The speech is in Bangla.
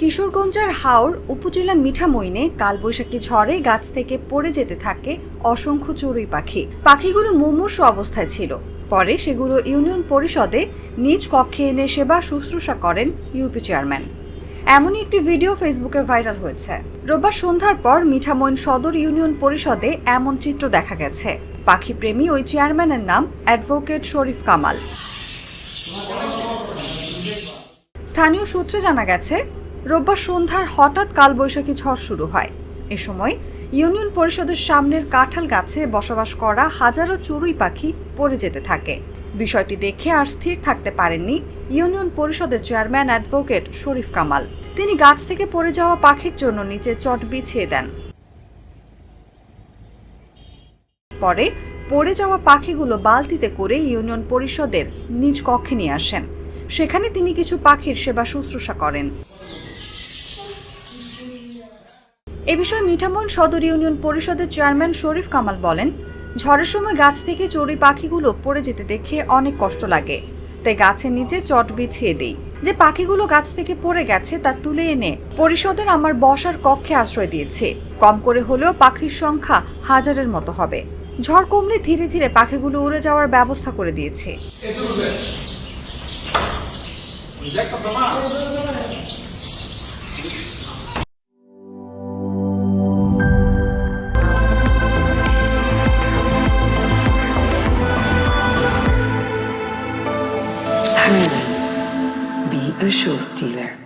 কিশোরগঞ্জের হাওর উপজেলা মিঠামইনে কালবৈশাখী ঝড়ে গাছ থেকে পড়ে যেতে থাকে অসংখ্য চড়ুই পাখি। পাখিগুলো মুমূর্ষ অবস্থায় ছিল। পরে সেগুলো ইউনিয়ন পরিষদে নিজ কক্ষে এনে সেবা শুশ্রূষা করেন ইউপি চেয়ারম্যান। এমনই একটি ভিডিও ফেসবুকে ভাইরাল হয়েছে। রোববার সন্ধ্যার পর মিঠামইন সদর ইউনিয়ন পরিষদে এমন চিত্র দেখা গেছে। পাখিপ্রেমী ওই চেয়ারম্যানের নাম অ্যাডভোকেট শরীফ কামাল। স্থানীয় সূত্রে জানা গেছে রোববার সন্ধ্যার হঠাৎ কালবৈশাখী ঝড় শুরু হয়। এ সময় ইউনিয়ন পরিষদের সামনের কাঁঠাল গাছে বসবাস করা হাজারো চড়ুই পাখি পড়ে যেতে থাকে। বিষয়টি দেখে আর স্থির থাকতে পারেননি ইউনিয়ন পরিষদের চেয়ারম্যান অ্যাডভোকেট শরীফ কামাল। তিনি গাছ থেকে পড়ে যাওয়া পাখির জন্য নিচে চট বিছিয়ে দেন। পরে পড়ে যাওয়া পাখিগুলো বালতিতে করে ইউনিয়ন পরিষদের নিজ কক্ষে নিয়ে আসেন। সেখানে তিনি কিছু পাখির সেবা শুশ্রূষা করেন। এ বিষয়ে মিঠামন সদর ইউনিয়ন পরিষদের চেয়ারম্যান শরীফ কামাল বলেন, ঝড়ের সময় গাছ থেকে চড়ুই পাখিগুলো পড়ে যেতে দেখে অনেক কষ্ট লাগে। তাই গাছের নিচে চট বিছিয়ে দেই। যে পাখিগুলো গাছ থেকে পড়ে গেছে তা তুলে এনে পরিষদের আমার বসার কক্ষে আশ্রয় দিয়েছে। কম করে হলেও পাখির সংখ্যা হাজারের মতো হবে। ঝড় কমলে ধীরে ধীরে পাখিগুলো উড়ে যাওয়ার ব্যবস্থা করে দিয়েছে। Injecta. Be a show stealer.